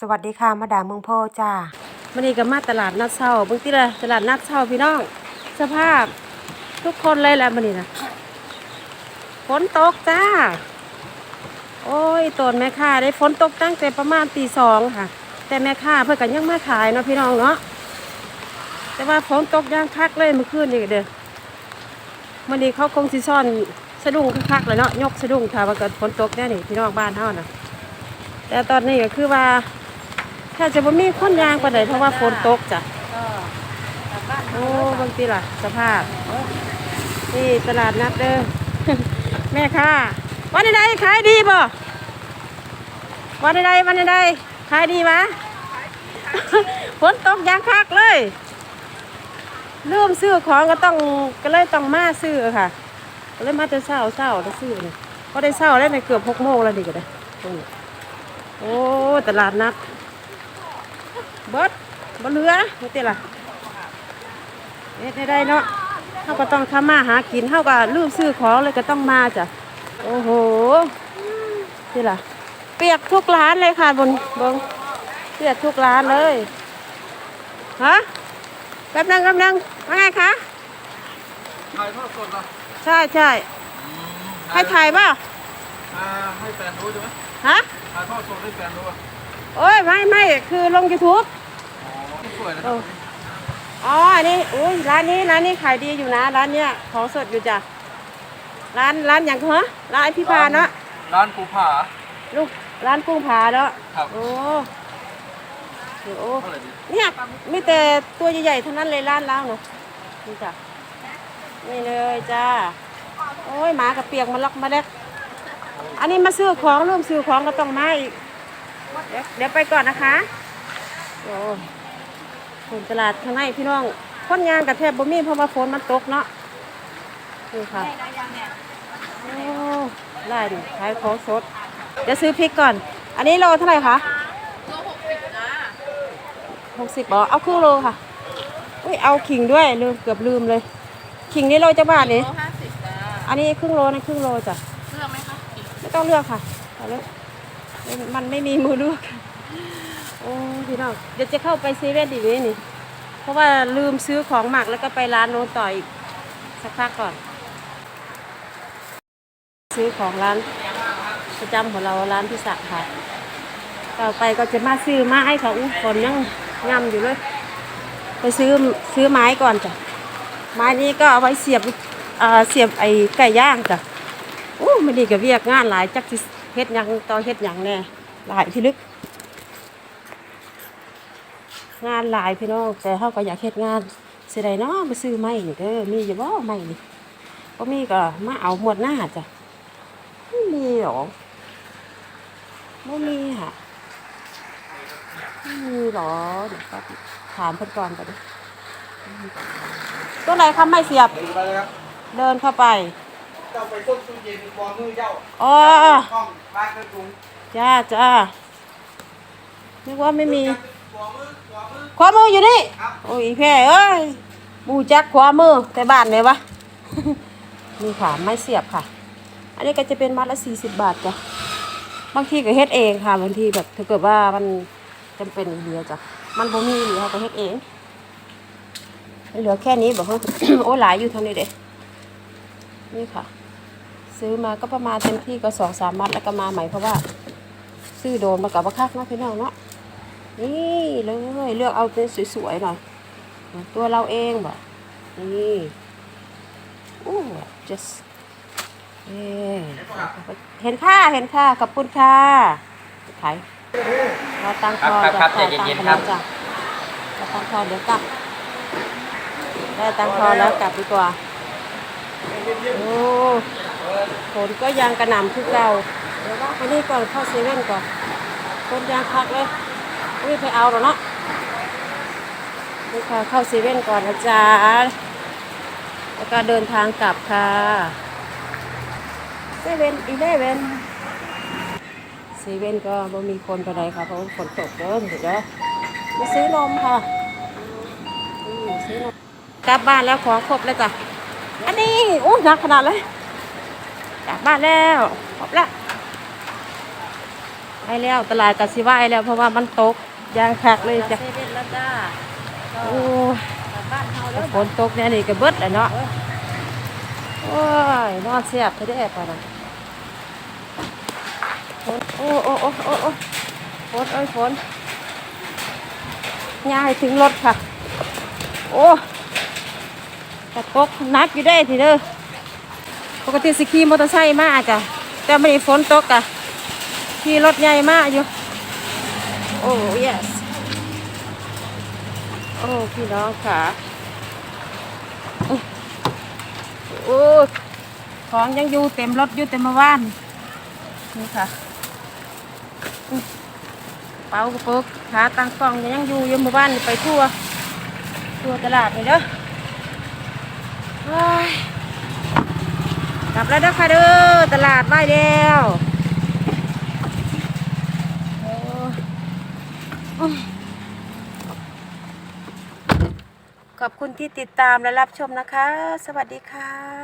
สวัสดีค่ะมาดามเมืองพ่อจ้าวันนี้ก็มาตลาดนัดเช้าบางทีละตลาดนัดเช้าพี่น้องสภาพทุกคนเลยแหละมันนี่นะฝนตกจ้า โอ้ยตนแม่ค้าได้ฝนตกตั้งแต่ประมาณตีสองค่ะ แต่แม่ค้าเพื่อกันยังมาขายเนาะพี่น้องเนาะแต่ว่าฝนตกย่างคักเลยเมื่อคืนนี่เด้อวันนี้เขาคงสิซ่อนสะดุ้งคักเลยเนาะยกสะดุ้งค่ะว่าเกิดฝนตกแน่นี่พี่น้องบ้านเท่านะแต่ตอนนี้ก็คือว่า แค่จะบ่มีคนยางปานใดเพราะว่าฝนตกจ้ะโอ้บางทีล่ะ สภาพนี่ตลาดนัดเด้อแม่ค่ะ วันใดๆขายดีบ่วันใดๆวันใดๆขายดีมะฝนตกอยางคักเลยลืมซื้อของก็ต้องก็เลยต้องมาซื้อค่ะก็เลยมาแต่เช้าเช้าแล้วซื้อนี่พอได้เช้าแล้วในเกือบหกโมงแล้วนี่ก็ได้ตรงนี้โอ้ตลาดนัด เบิดบ่เหลือนี่ติล่ะเฮ็ดได้ได้เนาะเขาก็ต้องทำมาหากินเขาก็ลืมซื้อของเลยก็ต้องมาจ้ะโอ้โหนี่ล่ะ เปียกทุกร้านเลยค่ะบนบงเปียกทุกร้านเลยฮะแป๊บนึงแป๊บนึงว่าไงคะถ่ายทอดสดเหรอใช่ใช่ให้ถ่ายป่ะอ่าให้แฟนรู้ใช่ไหมฮะถ่ายทอดสดให้แฟนรู้อะโอ้ยไม่ไม่คือลง YouTube อ๋อสวยนะค โอ้รับอ๋ออันนี้อุ้ยร้านนี้ร้านนี้ขายดีอยู่นะ ร้านเนี้ยของสดอยู่จ้ะร้านร้านอย่างเหรอร้านไอพี่พาเนาะร้านปูผาลูกร้านกุ้งผาเนาะครับโอ้โหเท่าไหร่ดีเนี่ยมีแต่ตัวใหญ่ๆเท่านั้นเลยร้านเราเนาะนี่จ้ะนี่เลยจ้าโอ้ยหมากับเปียกมาล็อกมาแดกอันนี้มาซื้อของร่วมซื้อของก็ต้องมาอีกเดี๋ยวเดี๋ยวไปก่อนนะคะโอ้ คนตลาดข้างในพี่น้องคนงานกับแทบบ่มีเพราะว่าฝนมันตกเนาะนี่ค่ะโอ้ได้ดิขายของสดเดี๋ยวซื้อพริกก่อน อันนี้โลเท่าไหร่คะโลหกสิบนะหกสิบอ๋อเอาครึ่งโลค่ะอุ้ยเอาขิงด้วยลืมเกือบลืมเลย ขิงนี่โลจะบาทนี่โลห้าสิบจ้าอันนี้ครึ่งโลนะครึ่งโลจ้ะเลือกไหมคะไม่ต้องเลือกค่ะเอาเลยไม่มันไม่มีมือเลือกโอ้ พี่น้องเดี๋ยวจะเข้าไปเซเว่นอีกนิดนี่ เพราะว่าลืมซื้อของหมักแล้วก็ไปร้านโน้นต่ออีกสักพักก่อน ซื้อของร้านประจำของเราร้านพิศักค่ะ ต่อไปก็จะมาซื้อไม้ค่ะอุ้คนยังงำอยู่เลย ไปซื้อซื้อไม้ก่อนจ้ะไม้นี้ก็เอาไว้เสียบอ่าเสียบไอ้ไก่ย่างจ้ะโอ้มันดีกับเวียกงานหลายจักสิเฮ็ดยังต่อเฮ็ดยังแน่หลายพี่ลึก งานหลายพี่น้องแต่เขาก็อยากเฮ็ดงานสิได้เนาะมาซื้อไม้นี่เด้อมีอยู่บ่ไม้นี่ก็มีก็มาเอาหมวดหน้าจ้ะไม่มีหรอไม่มีค่ะไม่มีหรอเดี๋ยวก็ถามเพิ่นก่อนก่อนดิตัวไหนคะไม่เสียบเดินไปเลยครับเดินเข้าไปเจ้าไปต้มตู้เย็นวางมือเจ้าอ๋อห้องบ้านกระตุงจ้าจ้านึกว่าไม่มีวางมือวางมือ ขวามืออยู่นี่ครับโอ้ยแพ่เอ้ยบูจักขวามือแต่บ้านไหนวะนี่ค่ะไม้เสียบค่ะ อันนี้ก็จะเป็นมัดละสี่สิบบาทจ้ะบางทีก็เฮ็ดเองค่ะบางทีแบบถ้าเกิดว่ามันจำเป็นเหลือจ้ะมันบ่มีเหลือก็เฮ็ดเองมันเหลือแค่นี้บอกว่าโอ้หลายอยู่เท่านี้เด้นี่ค่ะ ซื้อมาก็ประมาณเต็มที่ก็สองสามมัดแล้วก็มาใหม่เพราะว่า ซื้อโดนมากับว่าคักเนาะพี่น้องเนาะ นี่เลยเลือกเอาเป็นสวยๆหน่อยตัวเราเองบ่นี่อู้ just เอ๊ะเห็นค่าเห็นค่าขอบคุณค่ะขายรอตังค์พอครับครับจ่ายใจตังเย็นค์ๆครับจ้ะรอตังค์พอเดี๋ยวกลับได้ตังค์พอแล้วกลับดีกว่าโอ้ฝนก็ยังกระหน่ำคือเก่าเดี๋ยวว่าอันนี้ก่อนเข้าเซเว่นก่อนคนยางพักเลย ไม่ไปเอาหรอกเนาะนี่ค่ะเข้าเซเว่นก่อนนะจ๊ะ แล้วก็เดินทางกลับค่ะเซเว่นอีเลเว่นเซเว่นก็ไม่มีคนไปไหนค่ะเพราะว่าฝนตกเด้อเดี๋ยวเด้อมาซื้อนมค่ะอืมซื้อนมกลับบ้านแล้วของครบแล้วจ้ะ อันนี้โอ้หนักขนาดเลย กลับบ้านแล้วครบแล้วไอ้แล้วตลาดกสิว่าไอ้แล้วเพราะว่ามันตก ยางคักเลยจ้ะเซเว่นแล้วจ้าโอ้กลับบ้านเฮาแล้วฝนตกเนี่ยนี่ก็เบิดแล้วเนาะโอ้ยนอนเสียบเธอได้ปะนะฝนโอ้โอ้โอ้โอ้โอ้ฝนเอ้ยฝนย่าให้ถึงรถค่ะ โอ้แต่ตกหนักอยู่ได้ทีเด้อปกติสิขี่มอเตอร์ไซค์มาจ้ะแต่ไม่ได้ฝนตกอะขี่รถใหญ่มากอยู่ โอ้ yes โอ้ พี่น้องค่ะ โอ้ของยังอยู่เต็มรถอยู่เต็มมาว่านนี่ค่ะเป๋ากระปุกขาตังกล้องยังอยู่ยังมาว่านไปทั่ว ทั่วตลาดเลยเด้อกลับแล้วเด้อค่ะเด้อตลาดไหวแล้วโอ้อื้อ ขอบคุณที่ติดตามและรับชมนะคะ สวัสดีค่ะ